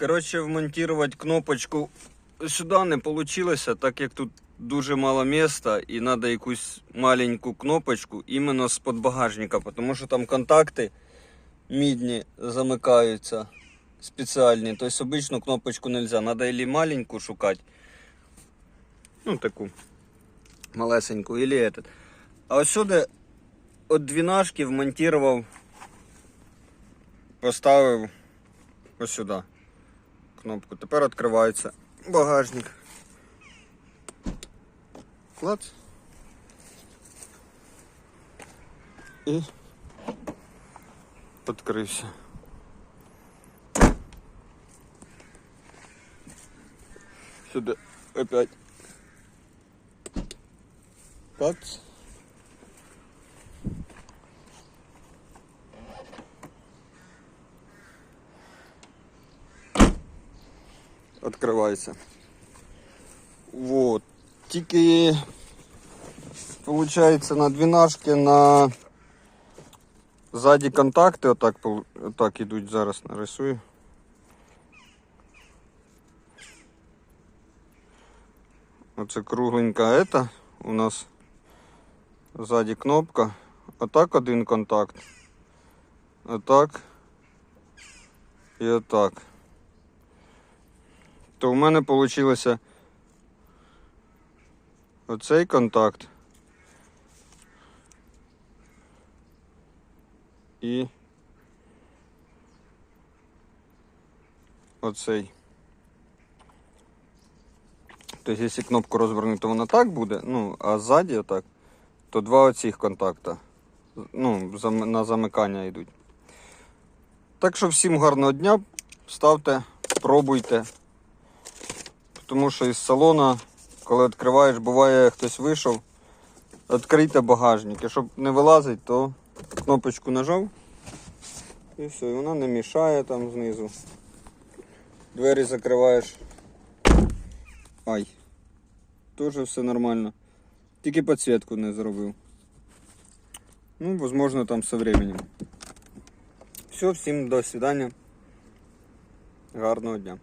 Коротше, вмонтувати кнопочку сюди не вийшло, так як тут дуже мало міста і треба якусь маленьку кнопочку іменно з-под багажника, тому що там контакти мідні замикаються спеціальні. Тобто обичну кнопочку не можна. Треба або маленьку шукати. Ну, таку малесеньку, або этот. А ось сюди от двінашки вмонтував, поставив ось сюди кнопку. Тепер відкривається багажник. Клац. І відкрився. Сюди опять. Клац. Открывается. Вот. Тільки получается на двенашке на ззаді контакти отак, пол- отак ідуть зараз нарисую. Оце кругленька ета у нас ззаді кнопка. Отак один контакт. Отак. І отак. То в мене вийшло оцей контакт. І оцей. Тобто, якщо кнопку розвернути, то вона так буде, ну, а ззаді отак, то два оцих контакта. Ну, на замикання йдуть. Так що всім гарного дня. Ставте, пробуйте. Тому що із салона, коли відкриваєш, буває хтось вийшов, відкрийте багажник. Щоб не вилазить, то кнопочку нажав. І все, і вона не мішає там знизу. Двері закриваєш. Ай. Теж все нормально. Тільки підсвітку не зробив. Ну, возможно, там со временем. Все, всім до свидання. Гарного дня.